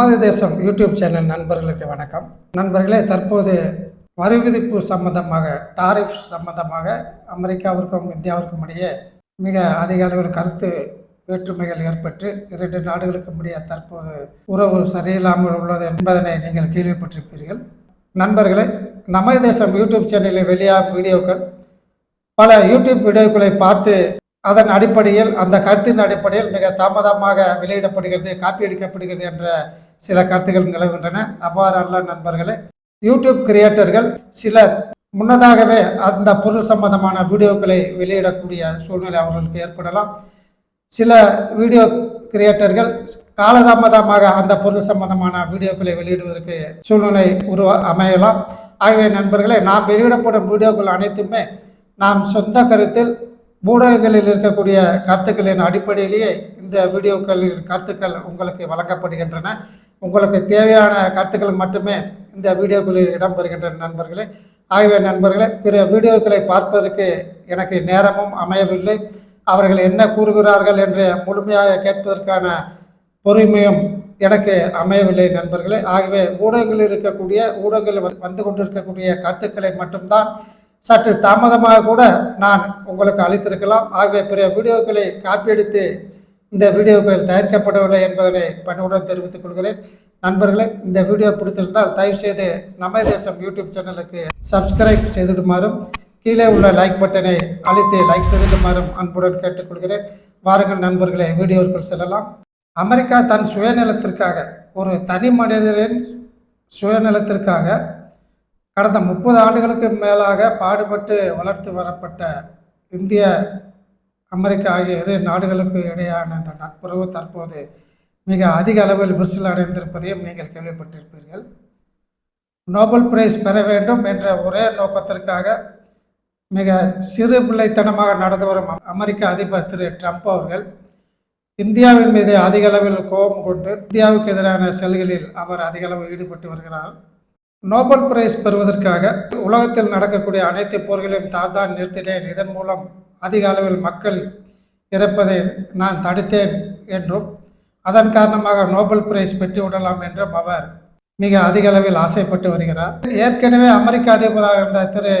நமது தேசம் YouTube channel நண்பர்களுக்கு வணக்கம். நண்பர்களே தற்போது வரி விதிப்பு சம்பந்தமாக டாரிஃப் சம்பந்தமாக அமெரிக்காவிற்கும் இந்தியாவிற்கும் இடையே மிக அதிக அளவில் கருத்து வேற்றுமைகள் ஏற்பட்டு இரண்டு நாடுகளுக்கும் இடையே தற்போது உறவு சரியில்லாமல் உள்ளது என்பதனை நீங்கள் கேள்விப்பட்டிருப்பீர்கள். நண்பர்களே நமது தேசம் யூடியூப் சேனலில் வெளியாகும் வீடியோக்கள் பல யூடியூப் வீடியோக்களை பார்த்து அதன் அடிப்படையில் அந்த கருத்தின் அடிப்படையில் மிக தாமதமாக வெளியிடப்படுகிறது காப்பி அடிக்கப்படுகிறது என்ற சில கருத்துக்கள் நிலவுகின்றன. அவ்வாறல்ல நண்பர்களே. யூடியூப் கிரியேட்டர்கள் சிலர் முன்னதாகவே அந்த பொருள் சம்பந்தமான வீடியோக்களை வெளியிடக்கூடிய சூழ்நிலை அவர்களுக்கு ஏற்படலாம். சில வீடியோ கிரியேட்டர்கள் காலதாமதமாக அந்த பொருள் சம்பந்தமான வீடியோக்களை வெளியிடுவதற்கு சூழ்நிலை உருவா அமையலாம். ஆகவே நண்பர்களே நாம் வெளியிடப்படும் வீடியோக்கள் அனைத்துமே நாம் சொந்த கருத்தில் ஊடகங்களில் இருக்கக்கூடிய கருத்துக்களின் அடிப்படையிலேயே இந்த வீடியோக்களின் கருத்துக்கள் உங்களுக்கு வழங்கப்படுகின்றன. உங்களுக்கு தேவையான கருத்துக்கள் மட்டுமே இந்த வீடியோக்களில் இடம்பெறுகின்ற நண்பர்களே. ஆகிய நண்பர்களே பிற வீடியோக்களை பார்ப்பதற்கு எனக்கு நேரமும் அமையவில்லை. அவர்கள் என்ன கூறுகிறார்கள் என்று முழுமையாக கேட்பதற்கான பொறுமையும் எனக்கு அமையவில்லை நண்பர்களே. ஆகவே ஊடகங்களில் இருக்கக்கூடிய ஊடகங்களில் வந்து- வந்து கொண்டிருக்கக்கூடிய கருத்துக்களை மட்டும்தான் சற்று தாமதமாக கூட நான் உங்களுக்கு அளித்திருக்கலாம். ஆகவே பிற வீடியோக்களை காப்பி எடுத்து இந்த வீடியோக்கள் தயாரிக்கப்படவில்லை என்பதனை பணிவுடன் தெரிவித்துக் கொள்கிறேன். நண்பர்களே இந்த வீடியோ பிடித்திருந்தால் தயவுசெய்து நம்ம தேசம் யூடியூப் சேனலுக்கு சப்ஸ்கிரைப் செய்திடுமாறும் கீழே உள்ள லைக் பட்டனை அழுத்தி லைக் செய்திடுமாறும் அன்புடன் கேட்டுக்கொள்கிறேன். வாருங்கள் நண்பர்களே வீடியோக்கள் செல்லலாம். அமெரிக்கா தன் சுயநலத்திற்காக ஒரு தனி மனிதரின் சுயநலத்திற்காக கடந்த முப்பது ஆண்டுகளுக்கு மேலாக பாடுபட்டு வளர்த்து வரப்பட்ட இந்திய அமெரிக்கா ஆகிய இரு நாடுகளுக்கு இடையான இந்த நட்புறவு தற்போது மிக அதிக அளவில் விரிசல் அடைந்திருப்பதையும் நீங்கள் கேள்விப்பட்டிருப்பீர்கள். நோபல் பிரைஸ் பெற வேண்டும் என்ற ஒரே நோக்கத்திற்காக மிக சிறு பிள்ளைத்தனமாக நடந்து வரும் அமெரிக்க அதிபர் திரு ட்ரம்ப் அவர்கள் இந்தியாவின் மீது அதிக அளவில் கோபம் கொண்டு இந்தியாவுக்கு எதிரான செயல்களில் அவர் அதிக அளவு ஈடுபட்டு வருகிறார். நோபல் பிரைஸ் பெறுவதற்காக உலகத்தில் நடக்கக்கூடிய அனைத்து போர்களையும் தான் தான் நிறுத்தினேன். இதன் மூலம் அதிக அளவில் மக்கள் இறப்பதை நான் தடுத்தேன் என்றும் அதன் காரணமாக நோபல் பிரைஸ் பெற்று விடலாம் என்றும் அவர் மிக அதிக அளவில் ஆசைப்பட்டு வருகிறார். ஏற்கனவே அமெரிக்க அதிபராக இருந்த திரு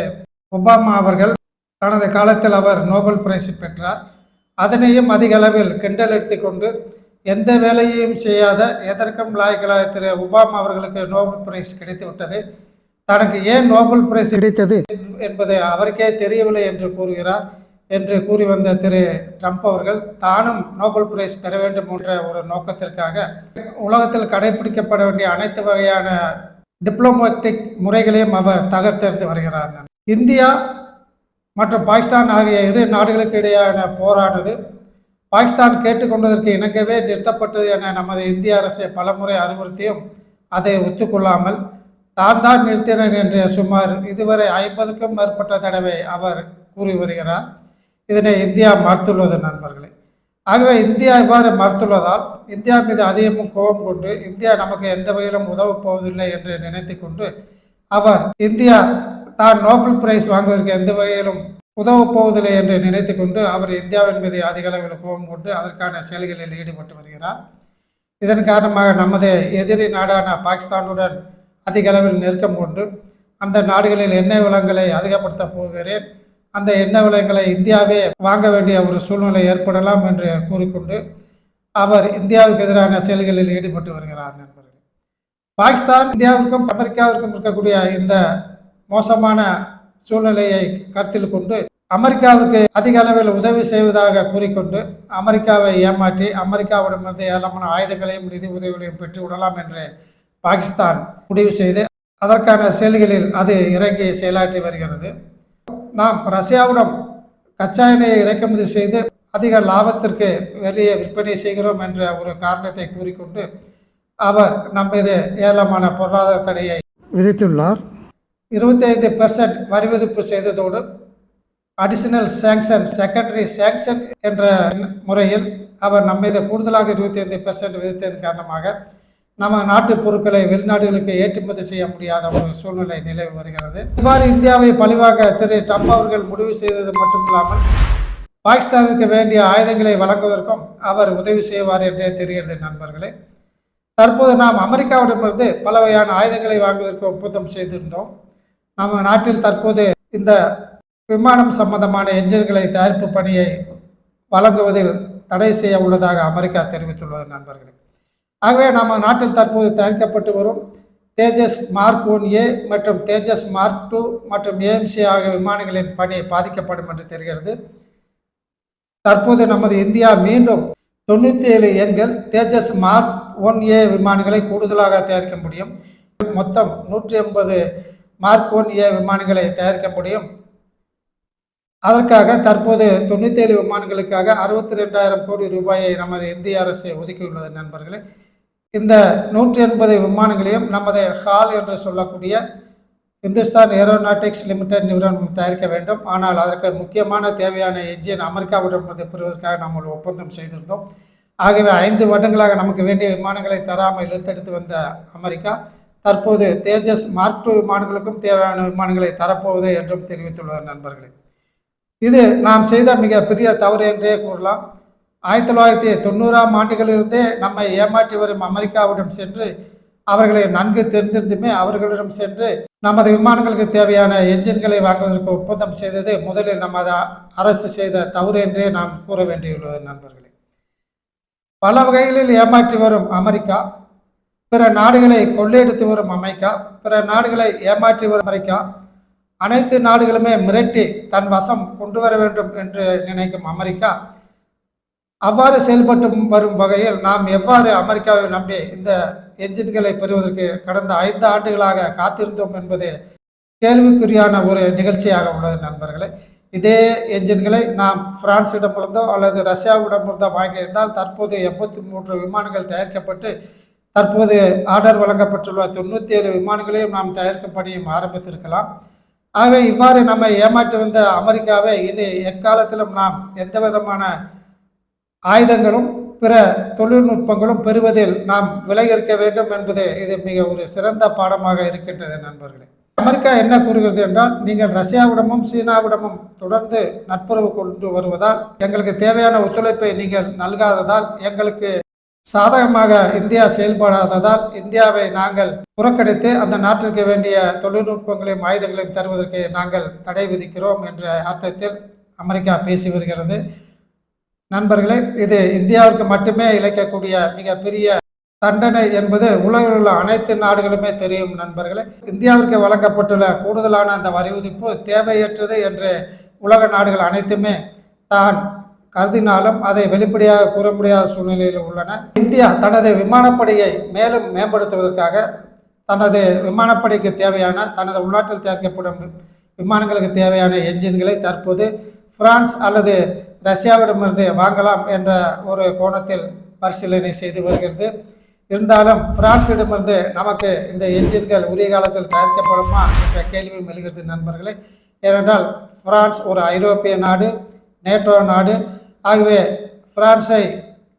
ஒபாமா அவர்கள் தனது காலத்தில் அவர் நோபல் பிரைஸ் பெற்றார். அதனையும் அதிக அளவில் கிண்டல் எடுத்துக்கொண்டு எந்த வேலையையும் செய்யாத எதற்கும் லாய்களாக திரு ஒபாமா அவர்களுக்கு நோபல் பிரைஸ் கிடைத்து விட்டது தனக்கு ஏன் நோபல் பிரைஸ் கிடைத்தது என்பது அவருக்கே தெரியவில்லை என்று கூறுகிறார். என்று கூறி வந்த திரு ட்ரம்ப் அவர்கள் தானும் நோபல் பிரைஸ் பெற வேண்டும் என்ற ஒரு நோக்கத்திற்காக உலகத்தில் கடைபிடிக்கப்பட வேண்டிய அனைத்து வகையான டிப்ளோமேட்டிக் முறைகளையும் அவர் தகர்த்தெடுத்து வருகிறார். இந்தியா மற்றும் பாகிஸ்தான் ஆகிய இரு நாடுகளுக்கு இடையேயான போரானது பாகிஸ்தான் கேட்டுக்கொண்டதற்கு இணங்கவே நிறுத்தப்பட்டது என நமது இந்திய அரசை பலமுறை அறிவுறுத்தியும் அதை ஒத்துக்கொள்ளாமல் தான் தான் நிறுத்தினர் என்று சுமார் இதுவரை ஐம்பதுக்கும் மேற்பட்ட தடவை அவர் கூறி வருகிறார். இதனை இந்தியா மறுத்துள்ளது நண்பர்களே. ஆகவே இந்தியா இவ்வாறு மறுத்துள்ளதால் இந்தியா மீது அதிகமும் கோபம் கொண்டு இந்தியா நமக்கு எந்த வகையிலும் உதவப் போவதில்லை என்று நினைத்து கொண்டு அவர் இந்தியா தான் நோபல் பிரைஸ் வாங்குவதற்கு எந்த வகையிலும் உதவப் போவதில்லை என்று நினைத்து கொண்டு அவர் இந்தியாவின் மீது அதிக அளவில் கோபம் கொண்டு அதற்கான செயல்களில் ஈடுபட்டு வருகிறார். இதன் காரணமாக நமது எதிரி நாடான பாகிஸ்தானுடன் அதிக அளவில் நெருக்கம் கொண்டு அந்த நாடுகளில் எண்ணெய் வளங்களை அதிகப்படுத்தப் போகிறேன். அந்த எண்ணெய் விலைகளை இந்தியாவே வாங்க வேண்டிய ஒரு சூழ்நிலை ஏற்படலாம் என்று கூறிக்கொண்டு அவர் இந்தியாவுக்கு எதிரான செயல்களில் ஈடுபட்டு வருகிறார் நண்பர்கள். பாகிஸ்தான் இந்தியாவுக்கும் அமெரிக்காவிற்கும் இருக்கக்கூடிய இந்த மோசமான சூழ்நிலையை கருத்தில் கொண்டு அமெரிக்காவிற்கு அதிக அளவில் உதவி செய்வதாக கூறிக்கொண்டு அமெரிக்காவை ஏமாற்றி அமெரிக்காவிடமிருந்து ஏராளமான ஆயுதங்களையும் நிதி உதவிகளையும் பெற்று விடலாம் என்று பாகிஸ்தான் முடிவு செய்து அதற்கான செயல்களில் அது இறங்கி செயலாற்றி வருகிறது. நாம் ரஷ்யாவிடம் கச்சா எண்ணெயை இறக்குமதி செய்து அதிக லாபத்திற்கு வெளியே விற்பனை செய்கிறோம் என்ற ஒரு காரணத்தை கூறிக்கொண்டு அவர் நம் மீது ஏராளமான பொருளாதார தடையை விதித்துள்ளார். இருபத்தி ஐந்து பெர்சன்ட் வரி விதிப்பு செய்ததோடு அடிஷனல் சேங்ஷன் செகண்டரி சேங்ஷன் என்ற முறையில் அவர் நம்ம மீது கூடுதலாக இருபத்தி ஐந்து பெர்சன்ட் விதித்ததன் காரணமாக நம்ம நாட்டு பொருட்களை வெளிநாடுகளுக்கு ஏற்றுமதி செய்ய முடியாத ஒரு சூழ்நிலை நிலவி வருகிறது. இவ்வாறு இந்தியாவை பழிவாங்க திரு ட்ரம்ப் அவர்கள் முடிவு செய்தது மட்டுமில்லாமல் பாகிஸ்தானுக்கு வேண்டிய ஆயுதங்களை வழங்குவதற்கும் அவர் உதவி செய்வார் என்றே தெரிகிறது நண்பர்களே. தற்போது நாம் அமெரிக்காவிடமிருந்து பல வகையான ஆயுதங்களை வாங்குவதற்கு ஒப்பந்தம் செய்திருந்தோம். நம்ம நாட்டில் தற்போது இந்த விமானம் சம்பந்தமான என்ஜின்களை தயாரிப்பு பணியை வழங்குவதில் தடை செய்ய உள்ளதாக அமெரிக்கா தெரிவித்துள்ளது நண்பர்களே. ஆகவே நம்ம நாட்டில் தற்போது தயாரிக்கப்பட்டு வரும் தேஜஸ் மார்க் ஒன் ஏ மற்றும் தேஜஸ் மார்க் டூ மற்றும் ஏஎம்சி ஆகிய விமானங்களின் பணி பாதிக்கப்படும் என்று தெரிகிறது. தற்போது நமது இந்தியா மீண்டும் தொண்ணூற்றி ஏழு எண்கள் தேஜஸ் மார்க் ஒன் ஏ விமானங்களை கூடுதலாக தயாரிக்க முடியும். மொத்தம் நூற்றி எண்பது மார்க் ஒன் ஏ விமானங்களை தயாரிக்க முடியும். அதற்காக தற்போது தொண்ணூற்றேழு விமானங்களுக்காக அறுபத்தி ரெண்டாயிரம் கோடி ரூபாயை நமது இந்திய அரசு ஒதுக்கியுள்ளது நண்பர்களே. இந்த நூற்றி எண்பது விமானங்களையும் நமது ஹால் என்று சொல்லக்கூடிய இந்துஸ்தான் ஏரோநாட்டிக்ஸ் லிமிடெட் நிறுவனம் தயாரிக்க வேண்டும். ஆனால் அதற்கு முக்கியமான தேவையான எஞ்சின் அமெரிக்காவிடமிருந்து பெறுவதற்காக நாம் ஒரு ஒப்பந்தம் செய்திருந்தோம். ஆகவே ஐந்து வருடங்களாக நமக்கு வேண்டிய விமானங்களை தராமல் இழுத்தெடுத்து வந்த அமெரிக்கா தற்போது தேஜஸ் மார்க் டூ விமானங்களுக்கும் தேவையான விமானங்களை தரப்போவது என்றும் தெரிவித்துள்ளது நண்பர்களே. இது நாம் செய்த மிக பெரிய தவறு என்றே கூறலாம். ஆயிரத்தி தொள்ளாயிரத்தி தொண்ணூறாம் ஆண்டுகளிலிருந்தே நம்மை ஏமாற்றி வரும் அமெரிக்காவிடம் சென்று அவர்களை நன்கு தெரிந்திருந்துமே அவர்களிடம் சென்று நமது விமானங்களுக்கு தேவையான என்ஜின்களை வாங்குவதற்கு ஒப்பந்தம் செய்தது முதலில் நமது அரசு செய்த தவறு என்றே நாம் கூற வேண்டியுள்ளது நண்பர்களே. பல வகைகளில் ஏமாற்றி வரும் அமெரிக்கா பிற நாடுகளை கொள்ளையடித்து வரும் அமெரிக்கா பிற நாடுகளை ஏமாற்றி வரும் அமெரிக்கா அனைத்து நாடுகளுமே மிரட்டி தன் வசம் கொண்டு வர வேண்டும் என்று நினைக்கும் அமெரிக்கா அவ்வாறு செயல்பட்டு வரும் வகையில் நாம் எவ்வாறு அமெரிக்காவை நம்பி இந்த என்ஜின்களை பெறுவதற்கு கடந்த ஐந்து ஆண்டுகளாக காத்திருந்தோம் என்பது கேள்விக்குறியான ஒரு நிகழ்ச்சியாக உள்ளது நண்பர்களே. இதே என்ஜின்களை நாம் பிரான்ஸிடமிருந்தோ அல்லது ரஷ்யாவிடமிருந்தோ வாங்கியிருந்தால் தற்போது எண்பத்தி மூன்று விமானங்கள் தயாரிக்கப்பட்டு தற்போது ஆர்டர் வழங்கப்பட்டுள்ள தொண்ணூற்றி ஏழு விமானங்களையும் நாம் தயாரிக்கும் பணியும் ஆரம்பித்திருக்கலாம். ஆகவே இவ்வாறு நம்மை ஏமாற்றி வந்த அமெரிக்காவை இனி எக்காலத்திலும் நாம் எந்த விதமான ஆயுதங்களும் பிற தொழில்நுட்பங்களும் பெறுவதில் நாம் விலகிருக்க வேண்டும் என்பது இது மிக ஒரு சிறந்த பாடமாக இருக்கின்றது நண்பர்களே. அமெரிக்கா என்ன கூறுகிறது என்றால் நீங்கள் ரஷ்யாவிடமும் சீனாவிடமும் தொடர்ந்து நட்புறவு கொண்டு வருவதால் எங்களுக்கு தேவையான ஒத்துழைப்பை நீங்கள் நல்காததால் எங்களுக்கு சாதகமாக இந்தியா செயல்படாததால் இந்தியாவை நாங்கள் புறக்கணித்து அந்த நாட்டிற்கு வேண்டிய தொழில்நுட்பங்களையும் ஆயுதங்களையும் தருவதற்கு நாங்கள் தடை விதிக்கிறோம் என்ற அர்த்தத்தில் அமெரிக்கா பேசி வருகிறது. நண்பர்களே இது இந்தியாவிற்கு மட்டுமே இழைக்கக்கூடிய மிகப்பெரிய தண்டனை என்பது உலகில் உள்ள அனைத்து நாடுகளுமே தெரியும் நண்பர்களே. இந்தியாவிற்கு வழங்கப்பட்டுள்ள கூடுதலான அந்த வரி விதிப்பு தேவையற்றது என்று உலக நாடுகள் அனைத்துமே தான் கருதினாலும் அதை வெளிப்படையாக கூற முடியாத சூழ்நிலையில் உள்ளன. இந்தியா தனது விமானப்படையை மேலும் மேம்படுத்துவதற்காக தனது விமானப்படைக்கு தேவையான தனது உள்நாட்டில் தயாரிக்கப்படும் விமானங்களுக்கு தேவையான என்ஜின்களை தற்போது பிரான்ஸ் அல்லது ரஷ்யாவிடமிருந்து வாங்கலாம் என்ற ஒரு கோணத்தில் பரிசீலனை செய்து வருகிறது. இருந்தாலும் பிரான்ஸிடமிருந்து நமக்கு இந்த என்ஜின்கள் உரிய காலத்தில் தயாரிக்கப்படுமா என்ற கேள்வியும் எழுகிறது நண்பர்களே. ஏனென்றால் பிரான்ஸ் ஒரு ஐரோப்பிய நாடு நேட்டோ நாடு. ஆகவே பிரான்ஸை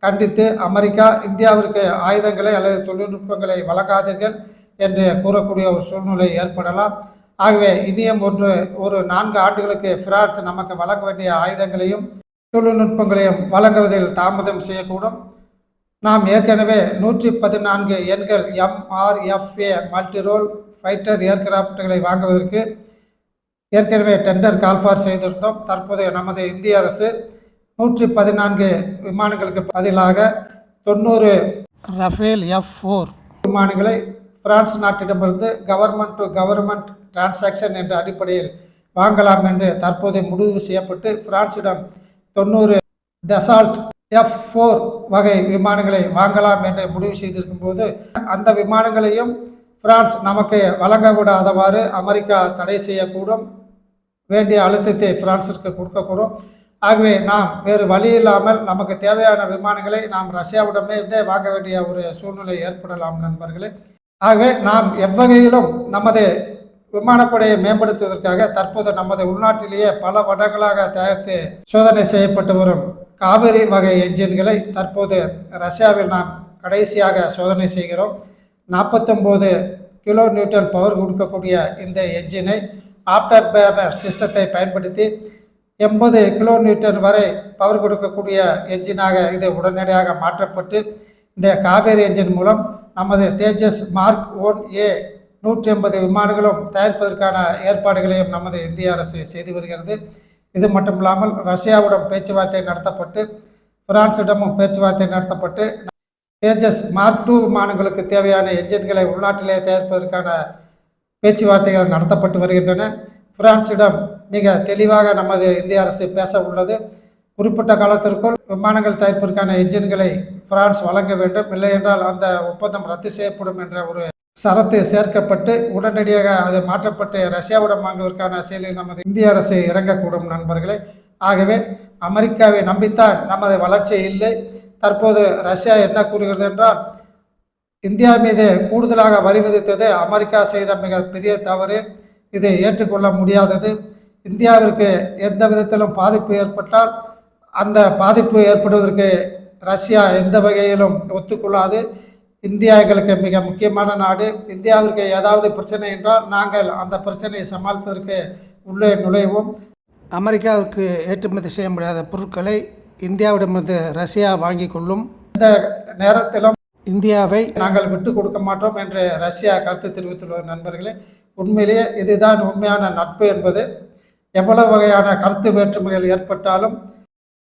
கண்டித்து அமெரிக்கா இந்தியாவிற்கு ஆயுதங்களை அல்லது தொழில்நுட்பங்களை வழங்காதீர்கள் என்று கூறக்கூடிய ஒரு சூழ்நிலை ஏற்படலாம். ஆகவே இனியும் ஒன்று ஒரு நான்கு ஆண்டுகளுக்கு பிரான்ஸ் நமக்கு வழங்க வேண்டிய ஆயுதங்களையும் தொழில்நுட்பங்களையும் வழங்குவதில் தாமதம் செய்யக்கூடும். நாம் ஏற்கனவே நூற்றி பதினான்கு எண்கள் எம்ஆர்எஃப்ஏ மல்டிரோல் ஃபைட்டர் ஏர்கிராஃப்ட்களை வாங்குவதற்கு ஏற்கனவே டெண்டர் கால்ஃபார் செய்திருந்தோம். தற்போது நமது இந்திய அரசு நூற்றி பதினான்கு விமானங்களுக்கு பதிலாக தொண்ணூறு ரஃபேல் எஃப் ஃபோர் விமானங்களை பிரான்ஸ் நாட்டிடமிருந்து கவர்மெண்ட் டு கவர்மெண்ட் டிரான்சாக்ஷன் என்ற அடிப்படையில் வாங்கலாம் என்று தற்போது முடிவு செய்யப்பட்டு பிரான்சிடம் தொண்ணூறு டெசால்ட் எஃப் ஃபோர் வகை விமானங்களை வாங்கலாம் என்று முடிவு செய்திருக்கும் போது அந்த விமானங்களையும் பிரான்ஸ் நமக்கு வழங்க விடாதவாறு அமெரிக்கா தடை செய்யக்கூடும். வேண்டிய அழுத்தத்தை பிரான்சிற்கு கொடுக்கக்கூடும். ஆகவே நாம் வேறு வழி இல்லாமல் நமக்கு தேவையான விமானங்களை நாம் ரஷ்யாவிடமே இருந்தே வாங்க வேண்டிய ஒரு சூழ்நிலை ஏற்படலாம் நண்பர்களே. ஆகவே நாம் எவ்வகையிலும் நமது விமானப்படையை மேம்படுத்துவதற்காக தற்போது நமது உள்நாட்டிலேயே பல வருடங்களாக தயாரித்து சோதனை செய்யப்பட்டு வரும் காவிரி வகை என்ஜின்களை தற்போது ரஷ்யாவில் நாம் கடைசியாக சோதனை செய்கிறோம். நாற்பத்தொம்போது கிலோ நியூட்டன் பவர் கொடுக்கக்கூடிய இந்த என்ஜினை ஆப்டர் பேர்னர் சிஸ்டத்தை பயன்படுத்தி எண்பது கிலோ நியூட்டன் வரை பவர் கொடுக்கக்கூடிய என்ஜினாக இது உடனடியாக மாற்றப்பட்டு இந்த காவேரி என்ஜின் மூலம் நமது தேஜஸ் மார்க் ஒன் ஏ நூற்றி ஐம்பது விமானங்களும் தயாரிப்பதற்கான ஏற்பாடுகளையும் நமது இந்திய அரசு செய்து வருகிறது. இது மட்டும் இல்லாமல் ரஷ்யாவுடன் பேச்சுவார்த்தை நடத்தப்பட்டு பிரான்சிடமும் பேச்சுவார்த்தை நடத்தப்பட்டு தேஜஸ் மார்க் டூ விமானங்களுக்கு தேவையான என்ஜின்களை உள்நாட்டிலே தயாரிப்பதற்கான பேச்சுவார்த்தைகள் நடத்தப்பட்டு வருகின்றன. பிரான்சிடம் மிக தெளிவாக நமது இந்திய அரசு பேச உள்ளது. குறிப்பிட்ட காலத்திற்குள் விமானங்கள் தயாரிப்பதற்கான என்ஜின்களை பிரான்ஸ் வழங்க வேண்டும். இல்லை என்றால் அந்த ஒப்பந்தம் ரத்து செய்யப்படும் என்ற ஒரு சரத்து சேர்க்கப்பட்டு உடனடியாக அது மாற்றப்பட்டு ரஷ்யாவிடம் வாங்குவதற்கான செயலில் நமது இந்திய அரசு இறங்கக்கூடும் நண்பர்களே. ஆகவே அமெரிக்காவை நம்பித்தான் நமது வளர்ச்சி இல்லை. தற்போது ரஷ்யா என்ன கூறுகிறது என்றால் இந்தியா மீது கூடுதலாக வரி விதித்தது அமெரிக்கா செய்த மிக பெரிய தவறு. இது ஏற்றுக்கொள்ள முடியாதது. இந்தியாவிற்கு எந்த விதத்திலும் பாதிப்பு ஏற்பட்டால் அந்த பாதிப்பு ஏற்படுவதற்கு ரஷ்யா எந்த வகையிலும் ஒத்துக்கொள்ளாது. இந்தியா எங்களுக்கு மிக முக்கியமான நாடு. இந்தியாவிற்கு ஏதாவது பிரச்சனை என்றால் நாங்கள் அந்த பிரச்சனையை சமாளிப்பதற்கு உள்ளே நுழைவோம். அமெரிக்காவிற்கு ஏற்றுமதி செய்ய முடியாத பொருட்களை இந்தியாவிடமிருந்து ரஷ்யா வாங்கி கொள்ளும். இந்த நேரத்திலும் இந்தியாவை நாங்கள் விட்டு கொடுக்க மாட்டோம் என்று ரஷ்யா கருத்து தெரிவித்துள்ள நண்பர்களே உண்மையிலேயே இதுதான் உண்மையான நட்பு என்பது. எவ்வளவு வகையான கருத்து வேற்றுமைகள் ஏற்பட்டாலும்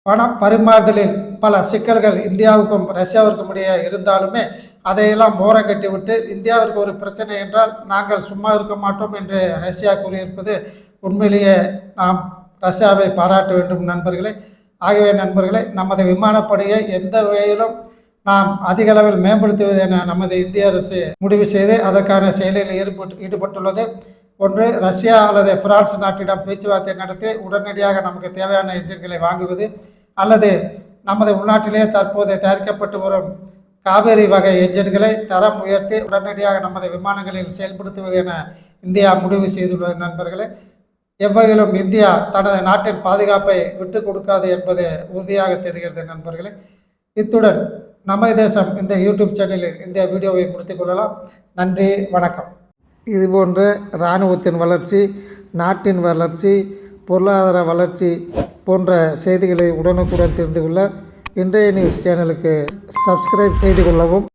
பண பரிமாறுதலில் பல சிக்கல்கள் இந்தியாவுக்கும் ரஷ்யாவிற்கும் இடையே இருந்தாலுமே அதையெல்லாம் ஓரங்கட்டி கட்டிவிட்டு இந்தியாவிற்கு ஒரு பிரச்சனை என்றால் நாங்கள் சும்மா இருக்க மாட்டோம் என்று ரஷ்யா கூறியிருப்பது உண்மையிலேயே நாம் ரஷ்யாவை பாராட்ட வேண்டும் நண்பர்களே. ஆகவே நண்பர்களே நமது விமானப்படையை எந்த வகையிலும் நாம் அதிக அளவில் மேம்படுத்துவது என நமது இந்திய அரசு முடிவு செய்து அதற்கான செயலில் ஈடுபட்டு ஈடுபட்டுள்ளது. ஒன்று ரஷ்யா அல்லது பிரான்ஸ் நாட்டிடம் பேச்சுவார்த்தை நடத்தி உடனடியாக நமக்கு தேவையான எஞ்சின்களை வாங்குவது. அல்லது நமது உள்நாட்டிலேயே தற்போது தயாரிக்கப்பட்டு வரும் காவேரி வகை எஞ்சின்களை தரம் உயர்த்தி உடனடியாக நமது விமானங்களில் செயல்படுத்துவது என இந்தியா முடிவு செய்துள்ளது நண்பர்களே. எவ்வகையிலும் இந்தியா தனது நாட்டின் பாதுகாப்பை விட்டு கொடுக்காது என்பது உறுதியாக தெரிகிறது நண்பர்களே. இத்துடன் நமது தேசம் இந்த யூடியூப் சேனலில் இந்த வீடியோவை முடித்துக் கொள்ளலாம். நன்றி வணக்கம். இதுபோன்று இராணுவத்தின் வளர்ச்சி நாட்டின் வளர்ச்சி பொருளாதார வளர்ச்சி போன்ற செய்திகளை உடனுக்குடன் தெரிந்து கொள்ள இன்றைய நியூஸ் சேனலுக்கு சப்ஸ்கிரைப் செய்து கொள்ளவும்